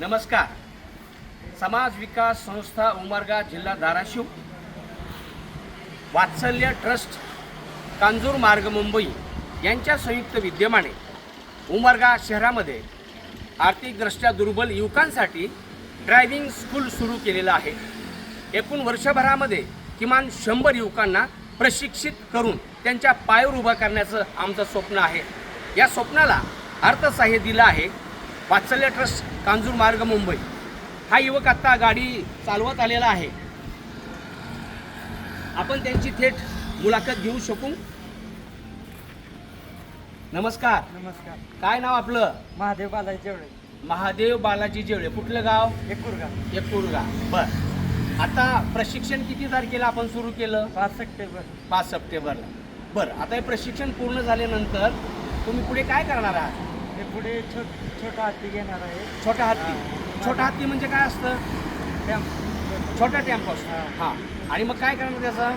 नमस्कार. समाज विकास संस्था उमरगा जिल्हा धाराशिव. वात्सल्य ट्रस्ट कांजूर मार्ग मुंबई यांच्या संयुक्त विद्यमाने उमरगा शहरामध्ये आर्थिकदृष्ट्या दुर्बल युवकांसाठी ड्रायव्हिंग स्कूल सुरू केलेलं आहे. एकूण वर्षभरामध्ये किमान शंभर युवकांना प्रशिक्षित करून त्यांच्या पायावर उभा करण्याचं आमचं स्वप्न आहे. या स्वप्नाला अर्थसहाय्य दिलं आहे वात्सल्य ट्रस्ट कांजूर मार्ग मुंबई. हा युवक आत्ता गाडी चालवत आलेला आहे. आपण त्यांची थेट मुलाखत घेऊ शकू. नमस्कार. नमस्कार. काय नाव आपलं? महादेव बालाजी जेवढे. महादेव बालाजी जेवळे कुठलं गाव? एकुरगा एकूरगा बर. आता प्रशिक्षण किती तारखेला आपण सुरू केलं? पाच सप्टेंबर. पाच सप्टेंबरला बरं. आता हे प्रशिक्षण पूर्ण झाल्यानंतर तुम्ही पुढे काय करणार आहात? हे पुढे छोट छोटा हत्ती घेणार आहे. छोटा हत्ती? छोटा हत्ती म्हणजे काय असतं? टॅम्प छोटा टेम्पो असतो हा. आणि मग काय करणार त्याचं?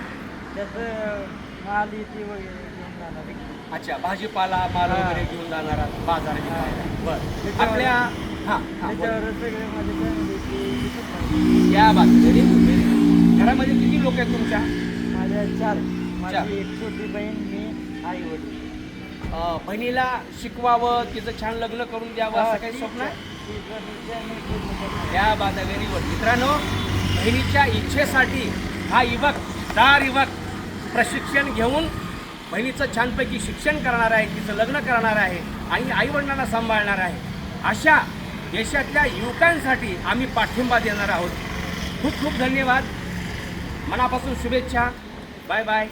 त्याचं माल इथे वगैरे घेऊन जाणार आहे. अच्छा भाजीपाला माल. वगैरे घेऊन जाणार बाजार. बरं. आपल्या हां सगळे माझे या बात व्हेरी गुड व्हेरी गुड घरामध्ये किती लोक आहेत तुमच्या? माझ्या चार. माझी एक छोटी बहीण मी आई वडील. बहिणीला शिकवावं तिचं छान लग्न करून द्यावं असं काही स्वप्न आहे? या गुड मित्रांनो बहिणीच्या इच्छेसाठी हा युवक चार युवक प्रशिक्षण घेऊन बहिणीचं छानपैकी शिक्षण करणार आहे तिचं लग्न करणार आहे आणि आईवडिलांना सांभाळणार आहे. अशा देशातल्या युवकांसाठी आम्ही पाठिंबा देणार आहोत. खूप खूप धन्यवाद. मनापासून शुभेच्छा. Bye bye.